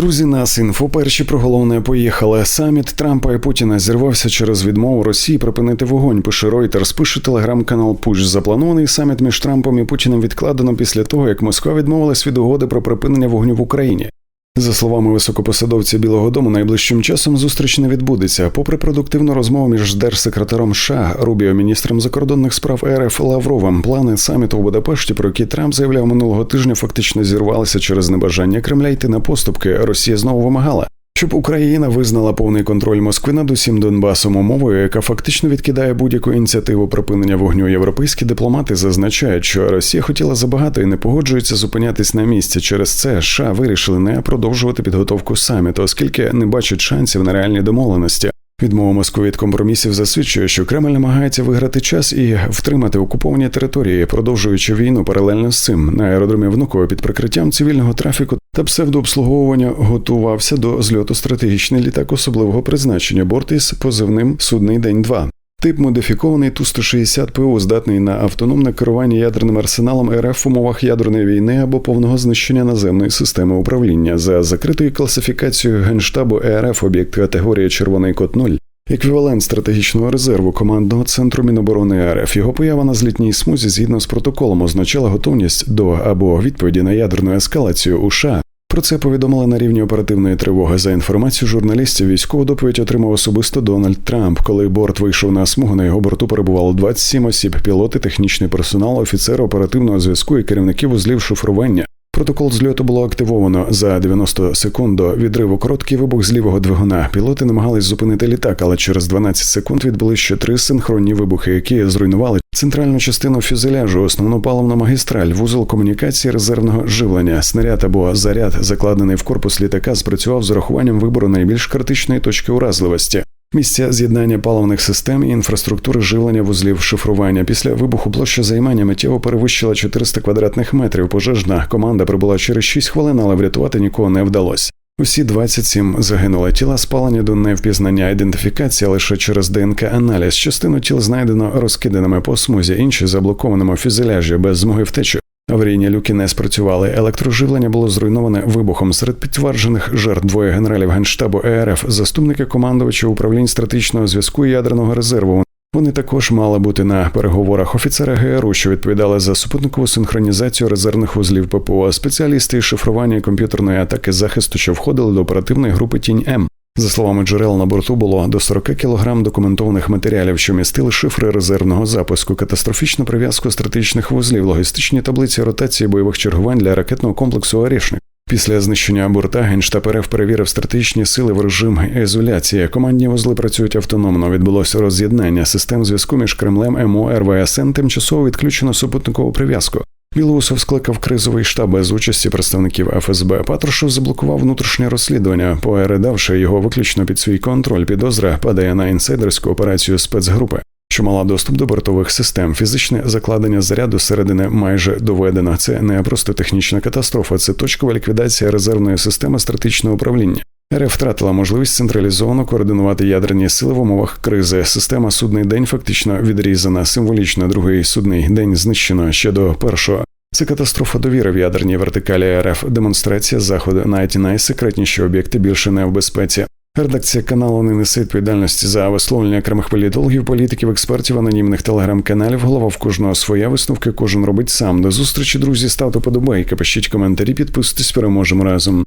Друзі, нас інфо перші про головне поїхали. Саміт Трампа і Путіна зірвався через відмову Росії припинити вогонь. Пише Reuters, пише телеграм-канал Пуш. Запланований саміт між Трампом і Путіним відкладено після того, як Москва відмовилась від угоди про припинення вогню в Україні. За словами високопосадовця Білого Дому, найближчим часом зустріч не відбудеться. Попри продуктивну розмову між держсекретаром США Рубіо, міністром закордонних справ РФ Лавровим, плани саміту у Будапешті, про які Трамп заявляв минулого тижня, фактично зірвалися через небажання Кремля йти на поступки. Росія знову вимагала. Щоб Україна визнала повний контроль Москви над усім Донбасом умовою, яка фактично відкидає будь-яку ініціативу припинення вогню, європейські дипломати зазначають, що Росія хотіла забагато і не погоджується зупинятись на місці. Через це США вирішили не продовжувати підготовку саміту, оскільки не бачать шансів на реальні домовленості. Відмова Москви від компромісів засвідчує, що Кремль намагається виграти час і втримати окуповані території, продовжуючи війну паралельно з цим. На аеродромі Внуково під прикриттям цивільного трафіку та псевдообслуговування готувався до зльоту стратегічний літак особливого призначення борт із позивним Судний день 2 Тип модифікований Ту-160 ПО здатний на автономне керування ядерним арсеналом РФ в умовах ядерної війни або повного знищення наземної системи управління за закритою класифікацією генштабу ЕРФ об'єкт категорії Червоний код 0 Еквівалент стратегічного резерву командного центру Міноборони РФ. Його поява на злітній смузі згідно з протоколом означала готовність до або відповіді на ядерну ескалацію у США. Про це повідомили на рівні оперативної тривоги. За інформацією журналістів, військову доповідь отримав особисто Дональд Трамп. Коли борт вийшов на смугу, на його борту перебувало 27 осіб, пілоти, технічний персонал, офіцери оперативного зв'язку і керівники вузлів шифрування. Протокол зльоту було активовано за 90 секунд до відриву короткий вибух з лівого двигуна. Пілоти намагались зупинити літак, але через 12 секунд відбули ще три синхронні вибухи, які зруйнували центральну частину фюзеляжу, основну паливну магістраль, вузол комунікації резервного живлення, снаряд або заряд, закладений в корпус літака, спрацював з урахуванням вибору найбільш критичної точки уразливості. Місця з'єднання паливних систем і інфраструктури живлення вузлів шифрування. Після вибуху площа займання миттєво перевищила 400 квадратних метрів. Пожежна команда прибула через 6 хвилин, але врятувати нікого не вдалося. Усі 27 загинули. Тіла спалені до невпізнання ідентифікація лише через ДНК-аналіз. Частину тіл знайдено розкиданими по смузі, інші заблокованими фюзеляжі без змоги втечі. Аварійні люки не спрацювали. Електроживлення було зруйноване вибухом. Серед підтверджених жертв двоє генералів генштабу ЕРФ, заступники командувача управлінь стратегічного зв'язку і ядерного резерву. Вони також мали бути на переговорах офіцера ГРУ, що відповідали за супутникову синхронізацію резервних вузлів ППО, спеціалісти із шифрування комп'ютерної атаки захисту, що входили до оперативної групи Тінь М. За словами джерел на борту було до 40 кг документованих матеріалів, що містили шифри резервного запуску, катастрофічну прив'язку стратегічних вузлів, логістичні таблиці ротації бойових чергувань для ракетного комплексу «Орішник». Після знищення борта Генштаб РФ перевірив стратегічні сили в режим ізоляції. Командні вузли працюють автономно. Відбулося роз'єднання систем зв'язку між Кремлем, МО, РВСН. Тимчасово відключено супутникову прив'язку. Білоусов скликав кризовий штаб без участі представників ФСБ. Патрушев заблокував внутрішнє розслідування, передавши його виключно під свій контроль. Підозра падає на інсайдерську операцію спецгрупи, що мала доступ до бортових систем. Фізичне закладення заряду середини майже доведено. Це не просто технічна катастрофа, це точкова ліквідація резервної системи стратегічного управління. РФ втратила можливість централізовано координувати ядерні сили в умовах кризи. Система судний день фактично відрізана. Символічно другий судний день знищено ще до першого. Це катастрофа довіри в ядерній вертикалі РФ. Демонстрація заходу навіть найсекретніші об'єкти більше не в безпеці. Редакція каналу не несе відповідальності за висловлення окремих політологів, політиків, експертів, анонімних телеграм-каналів. Голова в кожного своя висновки. Кожен робить сам. До зустрічі, друзі. Ставте подобайки, пишіть коментарі, підписуйтесь, переможемо разом.